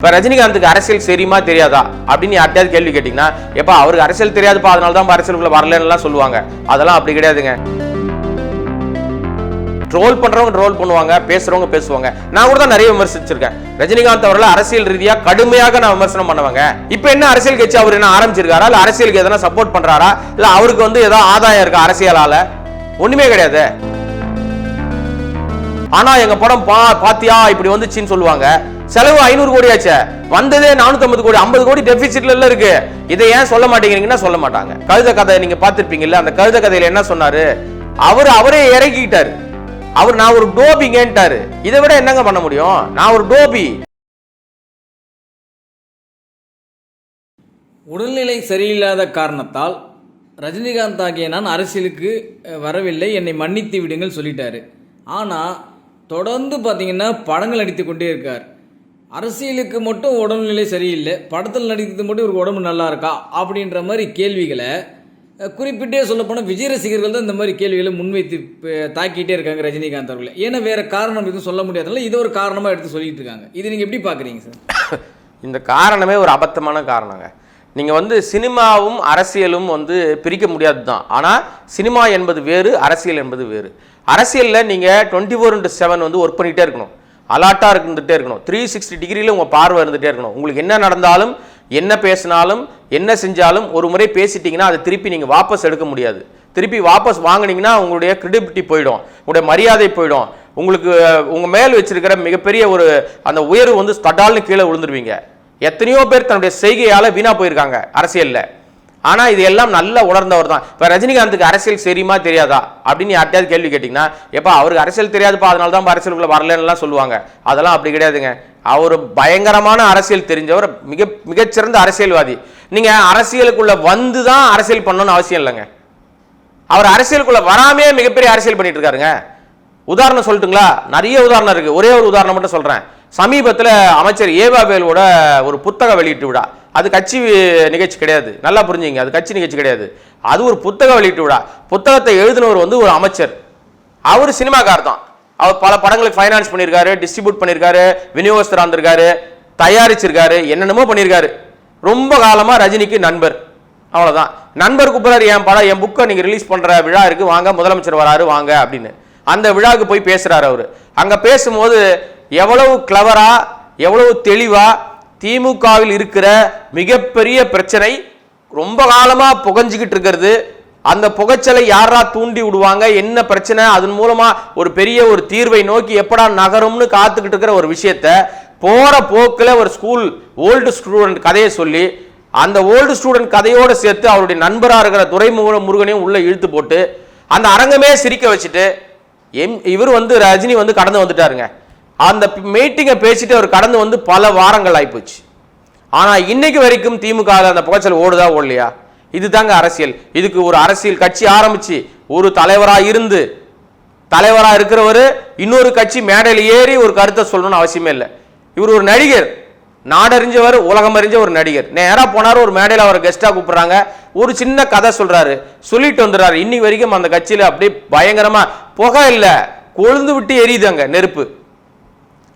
இப்போ ரஜினிகாந்துக்கு அரசியல் தெரியுமா தெரியாதா? அப்படின்னு யார்ட்டையாவது கேள்வி கேட்டிங்கன்னா எப்போ அவருக்கு அரசியல் தெரியாதுப்பா அதனால தான் அரசியலுக்குள்ள வரலன்னுலாம் சொல்லுவாங்க. அதெல்லாம் அப்படி கிடையாதுங்க. ட்ரோல் பண்றவங்க ட்ரோல் பண்ணுவாங்க பேசுறவங்க பேசுவாங்க. நான் கூட தான் நிறைய விமர்சிச்சிருக்கேன். ரஜினிகாந்த் அவர்களை அரசியல் ரீதியா கடுமையாக நான் விமர்சனம் பண்ணுவாங்க. இப்போ என்ன அரசியல் கட்சி அவர் என்ன ஆரம்பிச்சிருக்காரா? இல்ல அரசியலுக்கு எதனா சப்போர்ட் பண்றாரா? இல்லை அவருக்கு வந்து ஏதோ ஆதாயம் இருக்கா அரசியலால? ஒண்ணுமே கிடையாது. ஆனா எங்க படம் பா பாத்தியா இப்படி வந்துச்சுன்னு சொல்லுவாங்க. செலவு ஐநூறு கோடி ஆச்சே வந்ததே 450 கோடி 50 கோடி டெபிசிட்ல எல்லாம் இருக்கு. இதை ஏன் சொல்ல மாட்டேங்கிறீங்கன்னா சொல்ல மாட்டாங்க. கழுத கதை நீங்க பார்த்திருப்பீங்கல்ல அந்த கழுத கதையில என்ன சொன்னாரு? அவர் அவரே இறக்கிட்டாரு. அவர் நான் ஒரு டோபிங்கன்ட்டாரு. இதை விட என்னங்க பண்ண முடியும்? நான் ஒரு டோபி. உடல்நிலை சரியில்லாத காரணத்தால் ரஜினிகாந்த் ஆகிய நான் அரசியலுக்கு வரவில்லை. என்னை மன்னித்து விடுங்கள் சொல்லிட்டாரு. ஆனால் தொடர்ந்து பார்த்தீங்கன்னா படங்கள் அடித்து கொண்டே இருக்கார். அரசியலுக்கு மட்டும் உடல்நிலை சரியில்லை படத்தில் நடிக்கிறது மட்டும் இவருக்கு உடம்பு நல்லா இருக்கா அப்படின்ற மாதிரி கேள்விகளை குறிப்பிட்டே சொல்லப்போனால் விஜய் ரசிகர்கள் தான் இந்த மாதிரி கேள்விகளை முன்வைத்து தாக்கிட்டே இருக்காங்க ரஜினிகாந்த் அவர்களை. ஏன்னா வேற காரணம் எதுவும் சொல்ல முடியாதனால இது ஒரு காரணமாக எடுத்து சொல்லிட்டு இருக்காங்க. இது நீங்கள் எப்படி பார்க்குறீங்க சார்? இந்த காரணமே ஒரு அபத்தமான காரணங்க. நீங்கள் வந்து சினிமாவும் அரசியலும் வந்து பிரிக்க முடியாது தான் ஆனால் சினிமா என்பது வேறு அரசியல் என்பது வேறு. அரசியலில் நீங்கள் டுவெண்ட்டி ஃபோர் இன்ட்டு செவன் வந்து ஒர்க் பண்ணிகிட்டே இருக்கணும். அலாட்டாக இருந்துகிட்டே இருக்கணும். த்ரீ சிக்ஸ்டி டிகிரியில் உங்கள் பார்வை இருந்துகிட்டே இருக்கணும். உங்களுக்கு என்ன நடந்தாலும் என்ன பேசினாலும் என்ன செஞ்சாலும் ஒரு முறை பேசிட்டிங்கன்னா அதை திருப்பி நீங்கள் வாபஸ் எடுக்க முடியாது. திருப்பி வாபஸ் வாங்கினீங்கன்னா உங்களுடைய கிரெடிபிலிட்டி போயிடும். உங்களுடைய மரியாதை போயிடும். உங்களுக்கு உங்கள் மேல் வச்சிருக்கிற மிகப்பெரிய ஒரு அந்த உயர்வு வந்து தடால்னு கீழே விழுந்துருவீங்க. எத்தனையோ பேர் தன்னுடைய செய்கையால் வீணாக போயிருக்காங்க அரசியலில். ஆனால் இது எல்லாம் நல்லா உணர்ந்தவர் தான். இப்போ ரஜினிகாந்துக்கு அரசியல் தெரியுமா தெரியாதா? அப்படின்னு யார்ட்டையாவது கேள்வி கேட்டிங்கன்னா எப்போ அவருக்கு அரசியல் தெரியாதுப்பா அதனால தான் அரசியலுக்குள்ளே வரலன்னுலாம் சொல்லுவாங்க. அதெல்லாம் அப்படி கிடையாதுங்க. அவர் பயங்கரமான அரசியல் தெரிஞ்சவர் மிக மிகச்சிறந்த அரசியல்வாதி. நீங்கள் அரசியலுக்குள்ளே வந்து தான் அரசியல் பண்ணணும்னு அவசியம் இல்லைங்க. அவர் அரசியலுக்குள்ளே வராமையே மிகப்பெரிய அரசியல் பண்ணிட்டு இருக்காருங்க. உதாரணம் சொல்லட்டுங்களா? நிறைய உதாரணம் இருக்குது ஒரே ஒரு உதாரணம் மட்டும் சொல்கிறேன் சமீபத்தில் அமைச்சர் ஏவாவேலோட ஒரு புத்தக வெளியீட்டு விழா. அது கட்சி நிகழ்ச்சி கிடையாது. நல்லா புரிஞ்சுங்க. அது கட்சி நிகழ்ச்சி கிடையாது. அது ஒரு புத்தக வெளியீட்டு விழா. புத்தகத்தை எழுதினவர் வந்து ஒரு அமைச்சர். அவர் சினிமாக்கார் தான். அவர் பல படங்களுக்கு ஃபைனான்ஸ் பண்ணியிருக்காரு டிஸ்ட்ரிபியூட் பண்ணியிருக்காரு விநியோகஸ்தரா இருந்திருக்காரு தயாரிச்சிருக்காரு என்னென்னமோ பண்ணியிருக்காரு. ரொம்ப காலமாக ரஜினிக்கு நண்பர். அவ்வளோதான் நண்பர் கூப்பிட்றாரு என் படம் என் புக்கை நீங்கள் ரிலீஸ் பண்ணுற விழா இருக்குது வாங்க முதலமைச்சர் வராரு வாங்க அப்படின்னு. அந்த விழாவுக்கு போய் பேசுகிறாரு அவர். அங்கே பேசும்போது எவ்வளவு கிளவரா எவ்வளவு தெளிவா திமுகவில் இருக்கிற மிகப்பெரிய பிரச்சனை ரொம்ப காலமாக புகஞ்சிக்கிட்டு இருக்கிறது. அந்த புகைச்சலை யாரா தூண்டி விடுவாங்க? என்ன பிரச்சனை? அதன் மூலமா ஒரு பெரிய ஒரு தீர்வை நோக்கி எப்படா நகரும்னு காத்துக்கிட்டு இருக்கிற ஒரு விஷயத்த போற போக்கில் ஒரு ஸ்கூல் ஓல்டு ஸ்டூடெண்ட் கதையை சொல்லி அந்த ஓல்டு ஸ்டூடெண்ட் கதையோடு சேர்த்து அவருடைய நண்பராக இருக்கிற துரைமுக முருகனையும் உள்ள இழுத்து போட்டு அந்த அரங்கமே சிரிக்க வச்சுட்டு எம் இவர் வந்து ரஜினி வந்து கடந்து வந்துட்டாருங்க. அந்த மீட்டிங்கை பேசிட்டு அவர் கடந்து வந்து பல வாரங்கள் ஆகிப்போச்சு ஆனால் இன்னைக்கு வரைக்கும் திமுக அந்த புகைச்சல் ஓடுதா ஓடலையா? இதுதாங்க அரசியல். இதுக்கு ஒரு அரசியல் கட்சி ஆரம்பிச்சு ஒரு தலைவராக இருந்து தலைவராக இருக்கிறவர் இன்னொரு கட்சி மேடையில் ஏறி ஒரு கருத்தை சொல்லணும்னு அவசியமே இல்லை. இவர் ஒரு நடிகர். நாடறிஞ்சவர் உலகம் அறிஞ்ச ஒரு நடிகர். நேராக போனார் ஒரு மேடையில் அவரை கெஸ்ட்டாக கூப்பிட்றாங்க. ஒரு சின்ன கதை சொல்கிறாரு சொல்லிட்டு வந்துடுறாரு. இன்னி வரைக்கும் அந்த கட்சியில் அப்படியே பயங்கரமாக புகை இல்லை. கொழுந்து விட்டு எரியுது அங்கே நெருப்பு.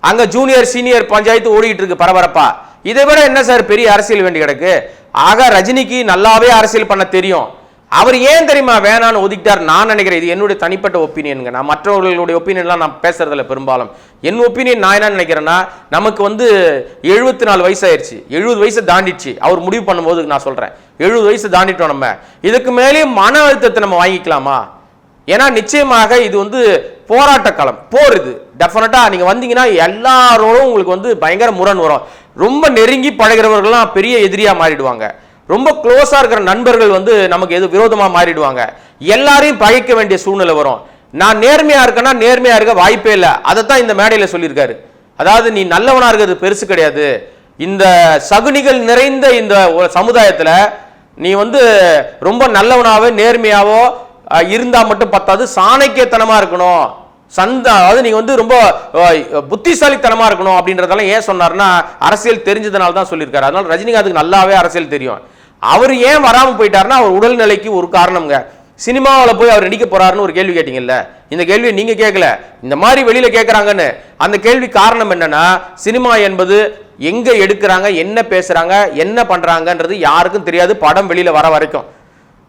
அங்க ஜூனியர் சீனியர் பஞ்சாயத்து ஓடிட்டு இருக்கு பரபரப்பா. இதை விட என்ன சார் பெரிய அரசியல் வேண்டி கிடக்கு? ஆக ரஜினிக்கு நல்லாவே அரசியல் பண்ண தெரியும். அவர் ஏன் தெரியுமா வேணான்னு ஒதுக்கிட்டார்? நான் நினைக்கிறேன். இது என்னுடைய தனிப்பட்ட ஒப்பீனியனுங்க. நான் மற்றவர்களுடைய ஒப்பீனியன்லாம் நான் பேசுறதில்ல பெரும்பாலும். என் ஒப்பீனியன் நான் என்ன நினைக்கிறேன்னா நமக்கு வந்து எழுபத்தி நாலு வயசு ஆயிடுச்சு எழுபது வயசு தாண்டிடுச்சு. அவர் முடிவு பண்ணும்போது நான் சொல்றேன். எழுபது வயசு தாண்டிட்டோம் நம்ம. இதுக்கு மேலேயும் மன அழுத்தத்தை நம்ம வாங்கிக்கலாமா? ஏன்னா நிச்சயமாக இது வந்து போராட்ட களம் போர் இது. டெஃபினட்டா நீங்க வந்தீங்கன்னா எல்லாரோடும் உங்களுக்கு வந்து பயங்கர முரண் வரும். ரொம்ப நெருங்கி பழகிறவர்கள்லாம் பெரிய எதிரியா மாறிடுவாங்க. ரொம்ப க்ளோஸா இருக்கிற நண்பர்கள் வந்து நமக்கு எது விரோதமா மாறிடுவாங்க. எல்லாரையும் பகைக்க வேண்டிய சூழ்நிலை வரும். நான் நேர்மையா இருக்கேன்னா நேர்மையா இருக்க வாய்ப்பே இல்லை. அதை தான் இந்த மேடையில சொல்லியிருக்காரு. அதாவது நீ நல்லவனா இருக்கிறது பெருசு கிடையாது. இந்த சகுனிகள் நிறைந்த இந்த ஒரு நீ வந்து ரொம்ப நல்லவனாவோ நேர்மையாவோ இருந்தால் மட்டும் பத்தாது சாணக்கியத்தனமாக இருக்கணும். சந்த அதாவது நீங்கள் வந்து ரொம்ப புத்திசாலித்தனமாக இருக்கணும் அப்படின்றதெல்லாம் ஏன் சொன்னார்னா அரசியல் தெரிஞ்சதுனால தான் சொல்லியிருக்காரு. அதனால ரஜினிகாந்துக்கு நல்லாவே அரசியல் தெரியும். அவர் ஏன் வராமல் போயிட்டாருன்னா அவர் உடல்நிலைக்கு ஒரு காரணம்ங்க. சினிமாவில் போய் அவர் நடிக்க போறாருன்னு ஒரு கேள்வி கேட்டீங்கல்ல? இந்த கேள்வியை நீங்கள் கேட்கல இந்த மாதிரி வெளியில் கேட்குறாங்கன்னு அந்த கேள்வி காரணம் என்னன்னா சினிமா என்பது எங்கே எடுக்கிறாங்க என்ன பேசுகிறாங்க என்ன பண்ணுறாங்கன்றது யாருக்கும் தெரியாது. படம் வெளியில் வர வரைக்கும்.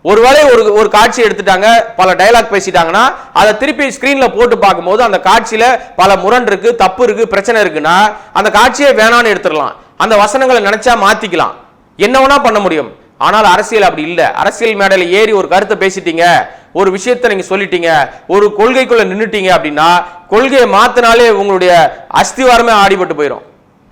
ஒருவேளை ஒரு ஒரு காட்சி எடுத்துட்டாங்க பல டயலாக் பேசிட்டாங்கன்னா அதை திருப்பி ஸ்கிரீன்ல போட்டு பார்க்கும்போது அந்த காட்சியில பல முரண் இருக்கு தப்பு இருக்கு பிரச்சனை இருக்குன்னா அந்த காட்சியை வேணான்னு எடுத்துடலாம். அந்த வசனங்களை நினைச்சா மாத்திக்கலாம். என்ன வேணா பண்ண முடியும். ஆனால் அரசியல் அப்படி இல்லை. அரசியல் மேடையில் ஏறி ஒரு கருத்தை பேசிட்டீங்க ஒரு விஷயத்தை நீங்க சொல்லிட்டீங்க ஒரு கொள்கைக்குள்ள நின்றுட்டீங்க அப்படின்னா கொள்கையை மாத்தினாலே உங்களுடைய அஸ்திவாரமே ஆடிப்பட்டு போயிடும்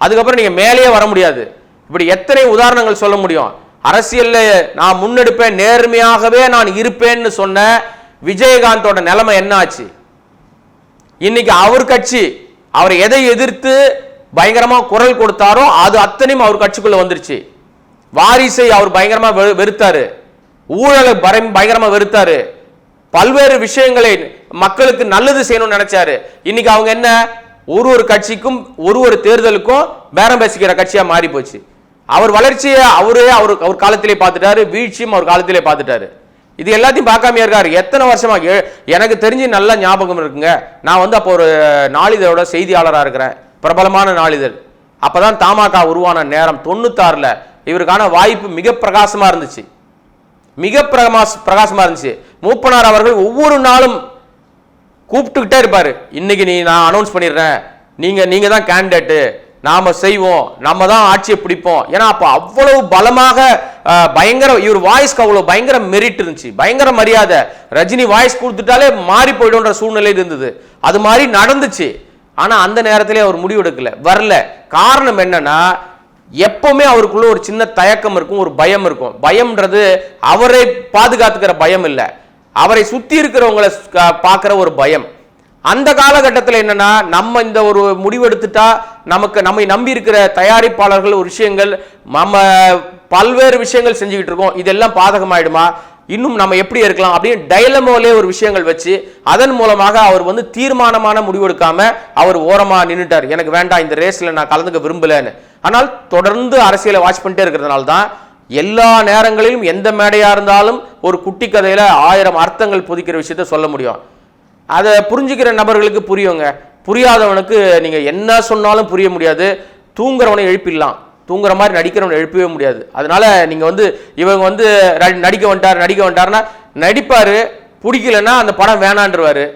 அதுக்கப்புறம் நீங்க மேலேயே வர முடியாது. இப்படி எத்தனை உதாரணங்கள் சொல்ல முடியும்? அரசியல்ல நான் முன்னெடுப்பேன் நேர்மையாகவே நான் இருப்பேன்னு சொன்ன விஜயகாந்தோட நிலைமை என்ன ஆச்சு இன்னைக்கு அவர் கட்சி அவர் எதை எதிர்த்து பயங்கரமா குரல் கொடுத்தாரோ அது அத்தனையும் அவர் கட்சிக்குள்ள வந்துருச்சு. வாரிசை அவர் பயங்கரமா வெறுத்தாரு. ஊழலை பரம் பயங்கரமா வெறுத்தாரு. பல்வேறு விஷயங்களை மக்களுக்கு நல்லது செய்யணும்னு நினைச்சாரு. இன்னைக்கு அவங்க என்ன? ஒரு ஒரு கட்சிக்கும் ஒரு ஒரு தேர்தலுக்கும் பேரம் பேசிக்கிற கட்சியா மாறி போச்சு அவர் வளர்ச்சியை அவரே அவர் அவர் காலத்திலே பார்த்துட்டாரு வீழ்ச்சியும் அவர் காலத்திலே பார்த்துட்டாரு. இது எல்லாத்தையும் பார்க்காமையா இருக்காரு. எத்தனை வருஷமா எனக்கு தெரிஞ்சு நல்ல ஞாபகம் இருக்குங்க. நான் வந்து அப்போ ஒரு நாளிதழோட செய்தியாளராக இருக்கிறேன். பிரபலமான நாளிதழ். அப்பதான் தமாக உருவான நேரம் தொண்ணூத்தாறில் இவருக்கான வாய்ப்பு மிக பிரகாசமாக இருந்துச்சு. மிக பிரகாச பிரகாசமாக இருந்துச்சு. மூப்பனார் அவர்கள் ஒவ்வொரு நாளும் கூப்பிட்டுக்கிட்டே இருப்பார். இன்னைக்கு நீ நான் அனௌன்ஸ் பண்ணிடுறேன். நீங்கள் நீங்கள் தான் கேண்டிடேட்டு நாம செய்வோம் நம்ம தான் ஆட்சியை பிடிப்போம். ஏன்னா அப்போ அவ்வளவு பலமாக பயங்கர இவர் வாய்ஸ்க்கு அவ்வளோ பயங்கர மெரிட் இருந்துச்சு. பயங்கர மரியாதை. ரஜினி வாய்ஸ் கொடுத்துட்டாலே மாறி போயிடும்ன்ற சூழ்நிலை இருந்தது. அது மாதிரி நடந்துச்சு. ஆனால் அந்த நேரத்திலே அவர் முடிவெடுக்கல வரல. காரணம் என்னன்னா எப்பவுமே அவருக்குள்ள ஒரு சின்ன தயக்கம் இருக்கும் ஒரு பயம் இருக்கும். பயம்ன்றது அவரை பாதுகாத்துக்கிற பயம் இல்லை. அவரை சுற்றி இருக்கிறவங்களை பார்க்குற ஒரு பயம். அந்த காலகட்டத்தில் என்னன்னா நம்ம இந்த ஒரு முடிவெடுத்துட்டா நமக்கு நம்மை நம்பி இருக்கிற தயாரிப்பாளர்கள் ஒரு விஷயங்கள் நம்ம பல்வேறு விஷயங்கள் செஞ்சுக்கிட்டு இருக்கோம் இதெல்லாம் பாதகமாயிடுமா? இன்னும் நம்ம எப்படி இருக்கலாம் அப்படின்னு டைலமோலே ஒரு விஷயங்கள் வச்சு அதன் மூலமாக அவர் வந்து தீர்மானமான முடிவெடுக்காம அவர் ஓரமாக நின்றுட்டார் எனக்கு வேண்டாம் இந்த ரேஸில் நான் கலந்துக்க விரும்பலன்னு. ஆனால் தொடர்ந்து அரசியலை வாட்ச் பண்ணிட்டே இருக்கிறதுனால தான் எல்லா நேரங்களிலும் எந்த மேடையாக இருந்தாலும் ஒரு குட்டி கதையில் ஆயிரம் அர்த்தங்கள் புதிக்கிற விஷயத்த சொல்ல முடியும். அதை புரிஞ்சுக்கிற நபர்களுக்கு புரியுங்க. புரியாதவனுக்கு நீங்கள் என்ன சொன்னாலும் புரிய முடியாது. தூங்குறவனை எழுப்பிடலாம். தூங்குற மாதிரி நடிக்கிறவனை எழுப்பவே முடியாது. அதனால நீங்கள் வந்து இவங்க வந்து நடி- நடிக்க வந்துட்டார் நடிக்க வந்துட்டாருன்னா நடிப்பார் பிடிக்கலன்னா அந்த படம் வேணான்றவார்.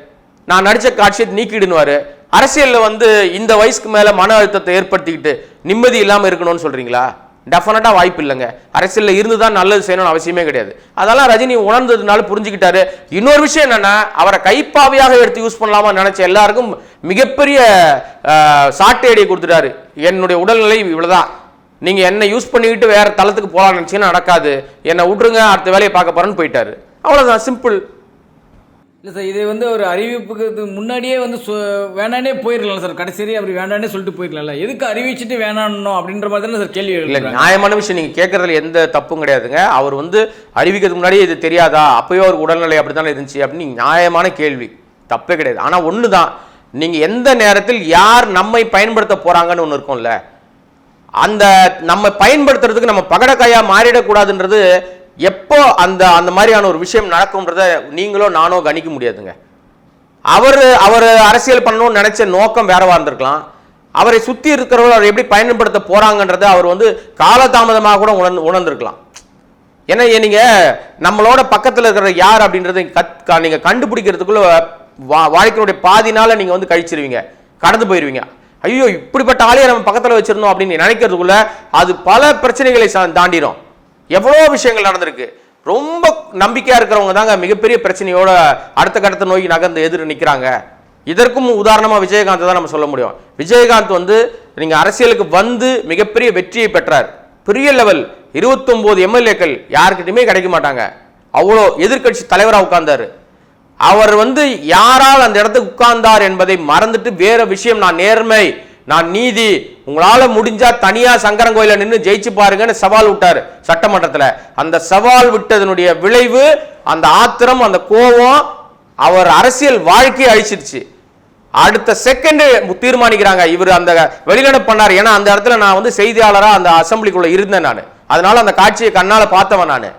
நான் நடித்த காட்சியை நீக்கிடுனுவார் அரசியலில் வந்து இந்த வயசுக்கு மேலே மன அழுத்தத்தை ஏற்படுத்திக்கிட்டு நிம்மதி இல்லாமல் இருக்கணும்னு சொல்கிறீங்களா டெஃபினட்டாக வாய்ப்பு இல்லைங்க. அரசியலில் இருந்து தான் நல்லது செய்யணும்னு அவசியமே கிடையாது. அதெல்லாம் ரஜினி உணர்ந்ததுனால புரிஞ்சுக்கிட்டாரு. இன்னொரு விஷயம் என்னென்னா அவரை கைப்பாவையாக எடுத்து யூஸ் பண்ணலாமா நினச்ச எல்லாருக்கும் மிகப்பெரிய ஆஹ், கொடுத்துட்டாரு. என்னுடைய உடல்நிலை இவ்வளோதான் நீங்கள் என்ன யூஸ் பண்ணிக்கிட்டு வேறு தளத்துக்கு போகலாம்னு நினைச்சீங்கன்னா நடக்காது. என்னை விட்டுருங்க அடுத்த வேலையை பார்க்க போறேன்னு போயிட்டாரு. அவ்வளோதான் சிம்பிள் இல்லை சார் இது வந்து ஒரு அறிவிப்புக்கு முன்னாடியே வந்து சொ- வேணானே போயிடலாம் சார் கடைசி அப்படி வேண்டானே சொல்லிட்டு போயிருக்கலாம்ல. எதுக்கு அறிவிச்சிட்டு வேணானோ அப்படின்ற மாதிரி தானே சார் கேள்வி இல்ல நியாயமான விஷயம் நீங்க கேட்கறதுல எந்த தப்பும் கிடையாதுங்க. அவர் வந்து அறிவிக்கிறதுக்கு முன்னாடியே இது தெரியாதா? அப்பவே அவருக்கு உடல்நிலை அப்படித்தானே இருந்துச்சு அப்படின்னு நியாயமான கேள்வி. தப்பே கிடையாது. ஆனா ஒண்ணுதான். நீங்க எந்த நேரத்தில் யார் நம்மை பயன்படுத்த போறாங்கன்னு ஒண்ணு இருக்கும்ல. அந்த நம்ம பயன்படுத்துறதுக்கு நம்ம பகடக்காயா மாறிடக்கூடாதுன்றது எப்போ அந்த அந்த மாதிரியான ஒரு விஷயம் நடக்கும்ன்றத நீங்களோ நானோ கணிக்க முடியாதுங்க. அவர் அவர் அரசியல் பண்ணணும்னு நினைச்ச நோக்கம் வேறவா இருந்திருக்கலாம் அவரை சுற்றி இருக்கிறவர்கள் அவர் எப்படி பயன்படுத்த போகிறாங்கன்றதை அவர் வந்து காலதாமதமாக கூட உணர்ந்து உணர்ந்திருக்கலாம். ஏன்னா நீங்கள் நம்மளோட பக்கத்தில் இருக்கிற யார் அப்படின்றத கத் நீங்கள் நீங்க கண்டுபிடிக்கிறதுக்குள்ள வா- வாழ்க்கையினுடைய பாதி நாளை நீங்கள் வந்து கழிச்சிருவீங்க. கடந்து போயிடுவீங்க ஐயோ இப்படிப்பட்ட ஆளையை நம்ம பக்கத்தில் வச்சிருந்தோம் அப்படின்னு நினைக்கிறதுக்குள்ள அது பல பிரச்சனைகளை சா- எவ்வளோ விஷயங்கள் நடந்திருக்கு. ரொம்ப நம்பிக்கையாக இருக்கிறவங்க தாங்க மிகப்பெரிய பிரச்சனையோட அடுத்த கட்டத்தை நோய் நகர்ந்து எதிர் நிற்கிறாங்க இதற்கும் உதாரணமாக விஜயகாந்த் தான் நம்ம சொல்ல முடியும். விஜயகாந்த் வந்து நீங்கள் அரசியலுக்கு வந்து மிகப்பெரிய வெற்றியை பெற்றார். பெரிய லெவல் 29 எம்எல்ஏக்கள் யாருக்கிட்டையுமே கிடைக்க மாட்டாங்க. அவ்வளோ எதிர்க்கட்சி தலைவராக உட்கார்ந்தார். அவர் வந்து யாரால் அந்த இடத்துக்கு உட்கார்ந்தார் என்பதை மறந்துட்டு வேற விஷயம் நான் நேர்மை நான் நீதி உங்களால முடிஞ்சா தனியா கோயிலில் நின்று ஜெயிச்சு பாருங்கன்னு சவால் விட்டாரு சட்டமன்றத்துல. அந்த சவால் விட்டதனுடைய விளைவு அந்த ஆத்திரம் அந்த கோபம் அவர் அரசியல் வாழ்க்கையை அழிச்சிருச்சு. அடுத்த செகண்ட் தீர்மானிக்கிறாங்க. இவர் அந்த வெளிநடப்பு பண்ணார். ஏன்னா அந்த இடத்துல நான் வந்து செய்தியாளரா அந்த அசெம்பிளிக்குள்ள இருந்தேன் நான். அதனால அந்த காட்சியை கண்ணால பார்த்தவன் நான்.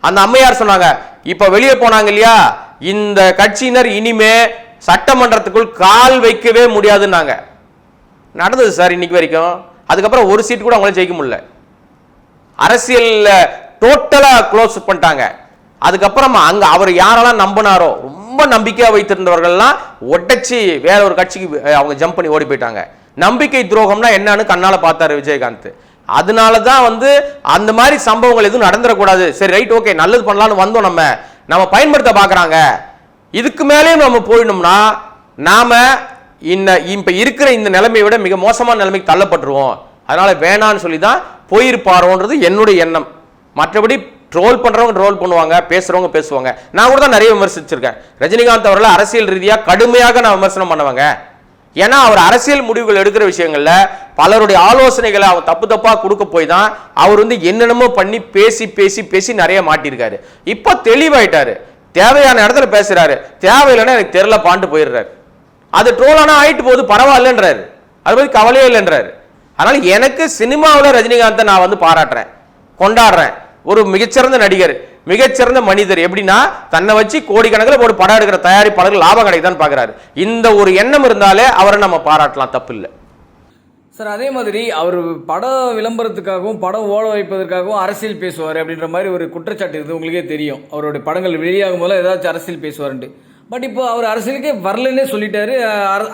அந்த அம்மையார் சொன்னாங்க இப்ப வெளியே போனாங்க இல்லையா? இந்த கட்சியினர் இனிமே சட்டமன்றத்துக்குள் கால் வைக்கவே முடியாதுன்னாங்க. நடந்தது சார் இன்னைக்கு வரைக்கும். அதுக்கப்புறம் ஒரு சீட் கூட அவங்களால ஜெயிக்க முடியல. அரசியலில் டோட்டலாக க்ளோஸ் பண்ணிட்டாங்க. அதுக்கப்புறம் அங்கே அவர் யாரெல்லாம் நம்பினாரோ ரொம்ப நம்பிக்கையாக வைத்திருந்தவர்கள்லாம் உடைச்சி வேற ஒரு கட்சிக்கு அவங்க ஜம்ப் பண்ணி ஓடி போயிட்டாங்க. நம்பிக்கை துரோகம்னா என்னன்னு கண்ணால் பார்த்தாரு விஜயகாந்த். அதனால தான் வந்து அந்த மாதிரி சம்பவங்கள் எதுவும் நடந்துடக்கூடாது. சரி ரைட் ஓகே நல்லது பண்ணலாம்னு வந்தோம் நம்ம. நம்ம பயன்படுத்த பார்க்குறாங்க இதுக்கு மேலேயும் நம்ம போயிடணும்னா நாம இந்த இப்போ இருக்கிற இந்த நிலைமையை விட மிக மோசமான நிலைமைக்கு தள்ளப்பட்டுருவோம். அதனால் வேணான்னு சொல்லி தான் போயிருப்பாரோன்றது என்னுடைய எண்ணம். மற்றபடி ட்ரோல் பண்ணுறவங்க ட்ரோல் பண்ணுவாங்க பேசுகிறவங்க பேசுவாங்க. நான் கூட தான் நிறைய விமர்சிச்சிருக்கேன். ரஜினிகாந்த் அவர்களை அரசியல் ரீதியாக கடுமையாக நான் விமர்சனம் பண்ணுவாங்க. ஏன்னா அவர் அரசியல் முடிவுகள் எடுக்கிற விஷயங்களில் பலருடைய ஆலோசனைகளை அவர் தப்பு தப்பாக கொடுக்க போய் தான் அவர் வந்து என்னென்னமோ பண்ணி பேசி பேசி பேசி நிறைய மாட்டியிருக்காரு. இப்போ தெளிவாயிட்டாரு. தேவையான இடத்துல பேசுகிறாரு தேவையில்லைன்னா எனக்கு தெரில பாண்டு போயிடுறாரு. அது ட்ரோலானா ஆயிட்டு போகுது பரவாயில்லன்றாரு அதை பற்றி கவலையே இல்லைன்றாரு. அதனால எனக்கு சினிமாவில் ரஜினிகாந்தை நான் வந்து பாராட்டுறேன் கொண்டாடுறேன். ஒரு மிகச்சிறந்த நடிகர் மிகச்சிறந்த மனிதர். எப்படின்னா தன்னை வச்சு கோடிக்கணக்கில் ஒரு படம் எடுக்கிற தயாரிப்பாளர்கள் லாபம் கிடைக்குதான்னு பார்க்குறாரு இந்த ஒரு எண்ணம் இருந்தாலே அவரை நம்ம பாராட்டலாம் தப்பு இல்லை சார் அதே மாதிரி அவர் பட விளம்பரத்துக்காகவும் படம் ஓட வைப்பதற்காகவும் அரசியல் பேசுவார் அப்படின்ற மாதிரி ஒரு குற்றச்சாட்டு இருக்குது உங்களுக்கே தெரியும். அவருடைய படங்கள் வெளியாகும் போல ஏதாச்சும் அரசியல் பேசுவாருன்ட்டு. பட் இப்போ அவர் அரசியலுக்கே வரலன்னே சொல்லிட்டாரு.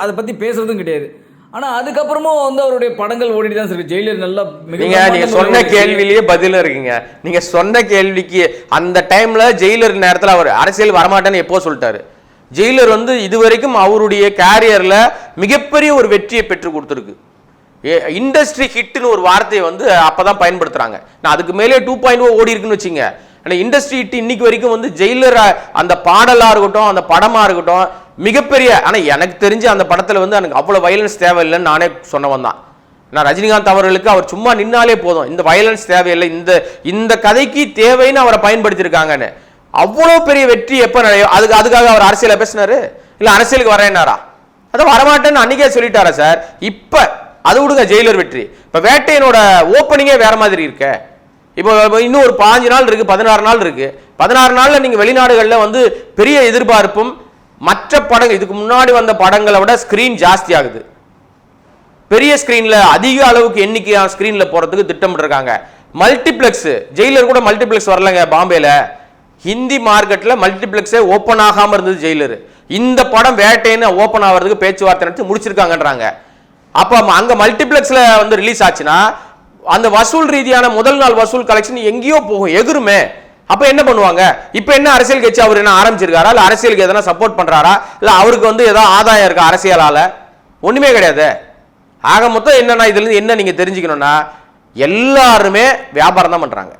அதை பற்றி பேசுறதும் கிடையாது. ஆனால் அதுக்கப்புறமும் வந்து அவருடைய படங்கள் ஓடிட்டு தான் இருக்கு. ஜெயிலர் நல்லா நீங்க நீங்க சொன்ன. கேள்வியிலேயே பதில் இருக்குங்க. நீங்க சொன்ன கேள்விக்கு அந்த டைம்ல ஜெயிலர் நேரத்துல அவர் அரசியல் வரமாட்டேன்னு எப்போ சொல்லிட்டாரு? ஜெயிலர் வந்து இதுவரைக்கும் அவருடைய கேரியர்ல மிகப்பெரிய ஒரு வெற்றியை பெற்று கொடுத்துருக்கு. இண்டஸ்ட்ரி ஹிட்னு ஒரு வார்த்தையை வந்து அப்பதான் பயன்படுத்துறாங்க. நான் அதுக்கு மேலே டூ பாயிண்ட் ஓடி இருக்குன்னு வச்சுங்க ஆனால் இண்டஸ்ட்ரி ஹிட் இன்னைக்கு வரைக்கும் வந்து ஜெயிலர் அந்த பாடலாக இருக்கட்டும் அந்த படமாக இருக்கட்டும் மிகப்பெரிய ஆனால் எனக்கு தெரிஞ்சு அந்த படத்தில் வந்து எனக்கு அவ்வளோ வயலன்ஸ் தேவையில்லைன்னு நானே சொன்னவன் தான். நான் ரஜினிகாந்த் அவர்களுக்கு அவர் சும்மா நின்னாலே போதும். இந்த வயலன்ஸ் தேவையில்லை இந்த இந்த கதைக்கு தேவைன்னு அவரை பயன்படுத்தியிருக்காங்கன்னு. அவ்வளோ பெரிய வெற்றி எப்போ அதுக்கு அதுக்காக அவர் அரசியலை பேசினாரு? இல்லை அரசியலுக்கு வரேன்னாரா? அதை வரமாட்டேன்னு அன்றைக்கே சொல்லிட்டாரா சார்? இப்போ அது விடுங்க ஜெயிலர் வெற்றி. இப்போ வேட்டையனோட ஓப்பனிங்கே வேற மாதிரி இருக்கேன் இப்போ இன்னும் ஒரு பாஞ்சு நாள் இருக்குது பதினாறு நாள் இருக்குது பதினாறு நாளில் நீங்கள் வெளிநாடுகளில் வந்து பெரிய எதிர்பார்ப்பும் மற்ற படங்கள் இதுக்கு முன்னாடி வந்த படங்களை விட ஸ்க்ரீன் ஜாஸ்தி ஆகுது. பெரிய ஸ்க்ரீனில் அதிக அளவுக்கு எண்ணிக்கையான ஸ்க்ரீனில் போகிறதுக்கு திட்டமிட்டுருக்காங்க. மல்டிப்ளெக்ஸு ஜெயிலர் கூட மல்டிப்ளெக்ஸ் வரலங்க பாம்பேயில் ஹிந்தி மார்க்கெட்டில் மல்டிப்ளெக்ஸே ஓப்பன் ஆகாமல் இருந்தது ஜெயிலர். இந்த படம் வேட்டைன்னு ஓப்பன் ஆகிறதுக்கு பேச்சுவார்த்தை நடத்தி முடிச்சிருக்காங்கன்றாங்க. அப்போ அங்கே மல்டிப்ளெக்ஸில் வந்து ரிலீஸ் ஆச்சுன்னா அந்த வசூல் ரீதியான முதல் நாள் வசூல் கலெக்ஷன் எங்கேயோ போகும் எகுருமே. அப்போ என்ன பண்ணுவாங்க? இப்போ என்ன அரசியல் கட்சி அவர் என்ன ஆரம்பிச்சிருக்காரா? இல்லை அரசியலுக்கு எதனா சப்போர்ட் பண்ணுறாரா இல்லை அவருக்கு வந்து ஏதாவது ஆதாயம் இருக்கா அரசியலால்? ஒன்றுமே கிடையாது. ஆக மொத்தம் என்னன்னா இதுலேருந்து என்ன நீங்கள் தெரிஞ்சுக்கணும்னா எல்லாருமே வியாபாரம் தான் பண்ணுறாங்க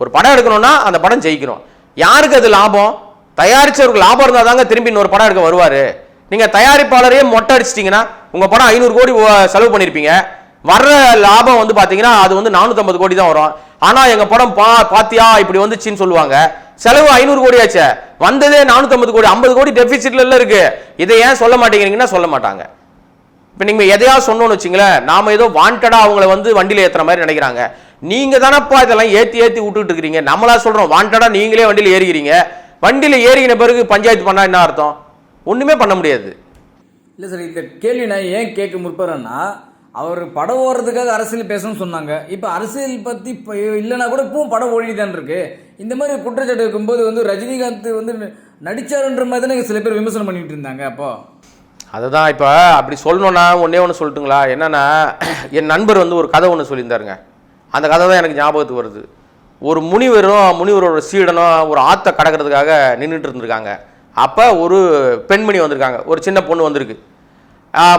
ஒரு படம் எடுக்கணும்னா அந்த படம் ஜெயிக்கணும். யாருக்கு அது லாபம்? தயாரிச்சவருக்கு லாபம் இருந்தால் தாங்க திரும்பி இன்னொரு படம் எடுக்க வருவார். நீங்கள் தயாரிப்பாளரையே மொட்டை அடிச்சிட்டிங்கன்னா உங்கள் படம் ஐநூறு கோடி ஓ- செலவு பண்ணியிருப்பீங்க வர்ற லாபம் வந்து பார்த்தீங்கன்னா அது வந்து 450 கோடி தான் வரும். ஆனால் எங்கள் படம் பா பாத்தியா இப்படி வந்துச்சுன்னு சொல்லுவாங்க. செலவு ஐநூறு கோடி ஆச்சே வந்ததே 450 கோடி 50 கோடி டெபிசிட்ல இருக்கு. இதை ஏன் சொல்ல மாட்டேங்கிறீங்கன்னா சொல்ல மாட்டாங்க. இப்போ நீங்கள் எதையாவது சொன்னோன்னு வச்சிங்களேன் நாம ஏதோ வாண்டடாக அவங்கள வந்து வண்டியில் ஏற்றுற மாதிரி நினைக்கிறாங்க. நீங்கள் தானப்பா இதெல்லாம் ஏற்றி ஏற்றி விட்டுட்டு இருக்கிறீங்க. நம்மளா சொல்கிறோம் வாண்டடாக நீங்களே வண்டியில் ஏறிக்கிறீங்க வண்டியில் ஏறின பிறகு பஞ்சாயத்து பண்ணால் என்ன அர்த்தம்? ஒன்றுமே பண்ண முடியாது. இல்லை சார் இந்த கேள்வி நான் ஏன் கேட்க முற்படுறேன்னா அவர் படம் ஓடுறதுக்காக அரசியல் பேசணும்னு சொன்னாங்க. இப்போ அரசியல் பற்றி இப்போ இல்லைனா கூட இப்பவும் படம் ஓடி தான் இருக்கு. இந்த மாதிரி குற்றச்சாட்டு இருக்கும்போது வந்து ரஜினிகாந்த் வந்து நடிச்சாருன்ற மாதிரி தானே சில பேர் விமர்சனம் பண்ணிட்டு இருந்தாங்க அப்போ? அதுதான் இப்போ அப்படி சொல்லணும்னா ஒன்றே ஒன்று சொல்லட்டுங்களா? என்னன்னா என் நண்பர் வந்து ஒரு கதை ஒன்று சொல்லியிருந்தாருங்க. அந்த கதை தான் எனக்கு ஞாபகத்துக்கு வருது. ஒரு முனிவரும் முனிவரோட சீடனும் ஒரு ஆற்றை கடக்கிறதுக்காக நின்றுட்டு இருந்திருக்காங்க. அப்போ ஒரு பெண்மணி வந்திருக்காங்க. ஒரு சின்ன பொண்ணு வந்திருக்கு.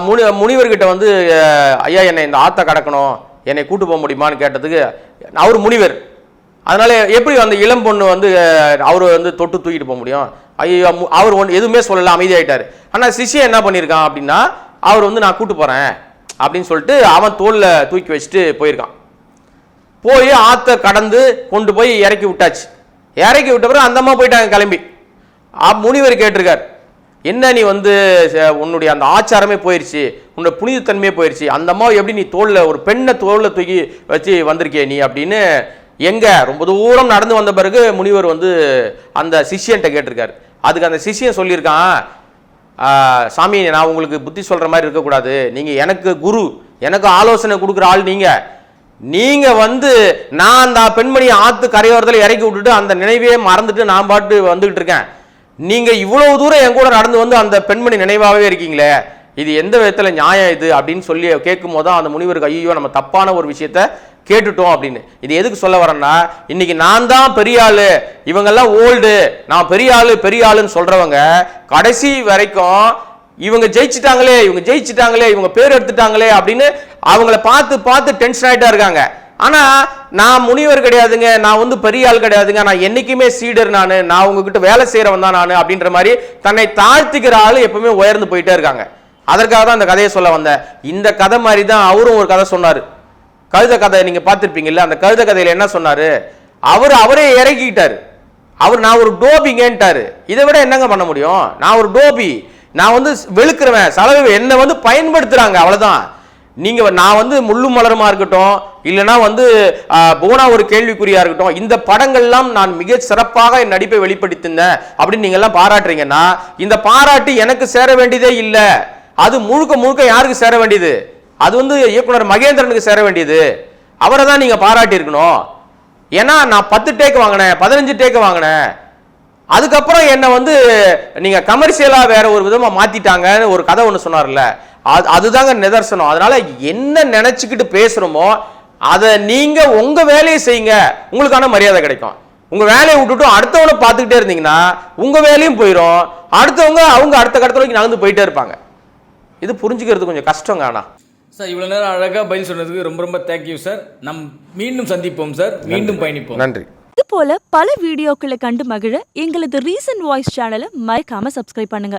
முனி முனிவர்கிட்ட வந்து ஐயா என்னை இந்த ஆற்றை கடக்கணும். என்னை கூட்டு போக முடியுமான்னு கேட்டதுக்கு அவர் முனிவர். அதனால் எப்படி அந்த இளம் பொண்ணு வந்து அவர் வந்து தொட்டு தூக்கிட்டு போக முடியும்? ஐயோ அவர் ஒன்று எதுவுமே சொல்லலாம் அமைதியாயிட்டாரு. ஆனால் சிஷியன் என்ன பண்ணியிருக்கான் அப்படின்னா அவர் வந்து நான் கூட்டு போகிறேன் அப்படின்னு சொல்லிட்டு அவன் தோலில் தூக்கி வச்சுட்டு போயிருக்கான். போய் ஆற்ற கடந்து கொண்டு போய் இறக்கி விட்டாச்சு. இறக்கி விட்ட பிறகு அந்த அம்மா போயிட்டாங்க கிளம்பி. முனிவர் கேட்டிருக்கார் என்ன நீ வந்து ச- உன்னுடைய அந்த ஆச்சாரமே போயிருச்சு உன்னோட புனிதத்தன்மையே போயிருச்சு அந்த அம்மாவை எப்படி நீ தோளில் ஒரு பெண்ணை தோளில் தூக்கி வச்சு வந்திருக்கே நீ அப்படின்னு எங்கே ரொம்ப தூரம் நடந்து வந்த பிறகு முனிவர் வந்து அந்த சிஷ்யன்ட்ட கேட்டிருக்காரு. அதுக்கு அந்த சிஷியன் சொல்லியிருக்கான் சாமி நான் உங்களுக்கு புத்தி சொல்கிற மாதிரி இருக்கக்கூடாது. நீங்கள் எனக்கு குரு எனக்கு ஆலோசனை கொடுக்குற ஆள் நீங்கள் நீங்க வந்து நான் அந்த பெண்மணியை ஆத்து கரையோரத்தில் இறக்கி விட்டுட்டு அந்த நினைவையே மறந்துட்டு நான் பாட்டு வந்துகிட்டு இருக்கேன். நீங்கள் இவ்வளவு தூரம் என் கூட நடந்து வந்து அந்த பெண்மணி நினைவாகவே இருக்கீங்களே? இது எந்த விதத்தில் நியாயம் இது அப்படின்னு சொல்லி கேட்கும் போது அந்த முனிவருக்கு ஐயோ நம்ம தப்பான ஒரு விஷயத்த கேட்டுட்டோம் அப்படின்னு. இது எதுக்கு சொல்ல வரேன்னா இன்னைக்கு நான் தான் பெரிய ஆளு இவங்கெல்லாம் ஓல்டு. நான் பெரிய ஆளு பெரிய ஆளுன்னு சொல்றவங்க கடைசி வரைக்கும் இவங்க ஜெயிச்சிட்டாங்களே இவங்க ஜெயிச்சிட்டாங்களே இவங்க பேர் எடுத்துட்டாங்களே அப்படின்னு அவங்கள பார்த்து பார்த்து டென்ஷன் ஆகிட்டா இருக்காங்க. ஆனால் நான் முனிவர் கிடையாதுங்க நான் வந்து பெரிய ஆள் கிடையாதுங்க நான் என்னைக்குமே சீடர் நான் நான் உங்ககிட்ட வேலை செய்கிறவன் தான் நான் அப்படின்ற மாதிரி தன்னை தாழ்த்திக்கிற ஆள் எப்பவுமே உயர்ந்து போயிட்டே இருக்காங்க. அதற்காக தான் இந்த கதையை சொல்ல வந்தேன். இந்த கதை மாதிரி தான் அவரும் ஒரு கதை சொன்னார். கழுத கதை நீங்கள் பார்த்துருப்பீங்கல்ல அந்த கழுத கதையில் என்ன சொன்னார்? அவர் அவரே இறக்கிக்கிட்டார் அவர் நான் ஒரு டோபிங்கன்ட்டார். இதை விட என்னங்க பண்ண முடியும்? நான் ஒரு டோபி. நான் வந்து வெளுக்கிறவன் செலவு என்னை வந்து பயன்படுத்துகிறாங்க அவ்வளோதான் நீங்கள் நான் வந்து முள்ளும் மலருமா இருக்கட்டும் இல்லைன்னா வந்து போனா ஒரு கேள்விக்குறியா இருக்கட்டும் இந்த படங்கள்லாம் நான் மிக சிறப்பாக என் நடிப்பை வெளிப்படுத்தினேன் அப்படின்னு நீங்க எல்லாம் பாராட்டுறீங்கன்னா இந்த பாராட்டு எனக்கு சேர வேண்டியதே இல்லை. அது முழுக்க முழுக்க யாருக்கு சேர வேண்டியது? அது வந்து இயக்குனர் மகேந்திரனுக்கு சேர வேண்டியது. அவரை தான் நீங்கள் பாராட்டியிருக்கணும். ஏன்னா நான் பத்து டேக் வாங்கினேன் பதினஞ்சு டேக் வாங்கினேன். அதுக்கப்புறம் என்னை வந்து நீங்கள் கமர்ஷியலாக வேற ஒரு விதமாக மாற்றிட்டாங்கன்னு ஒரு கதை ஒன்று சொன்னார்ல. அது அதுதாங்க நிதர்சனம். அதனால என்ன நினைச்சுக்கிட்டு பேசுறோமோ அதை நீங்க உங்க வேலையை செய்யுங்க. உங்களுக்கான மரியாதை கிடைக்கும். உங்க வேலையை விட்டுட்டு அடுத்தவனை பார்த்துக்கிட்டே இருந்தீங்கன்னா உங்க வேலையும் போயிடும் அடுத்தவங்க அவங்க அடுத்த கடத்த வரைக்கும் நகர்ந்து போயிட்டே இருப்பாங்க. இது புரிஞ்சுக்கிறது கொஞ்சம் கஷ்டங்க ஆனா. சார் இவ்வளோ நேரம் அழகாக பதில் சொன்னதுக்கு ரொம்ப ரொம்ப தேங்க்யூ சார். நம் மீண்டும் சந்திப்போம் சார். மீண்டும் பயணிப்போம். நன்றி. இது போல பல வீடியோக்களை கண்டு மகிழ எங்களது ரீசன்ட் வாய்ஸ் சேனலை மறக்காம சப்ஸ்கிரைப் பண்ணுங்க.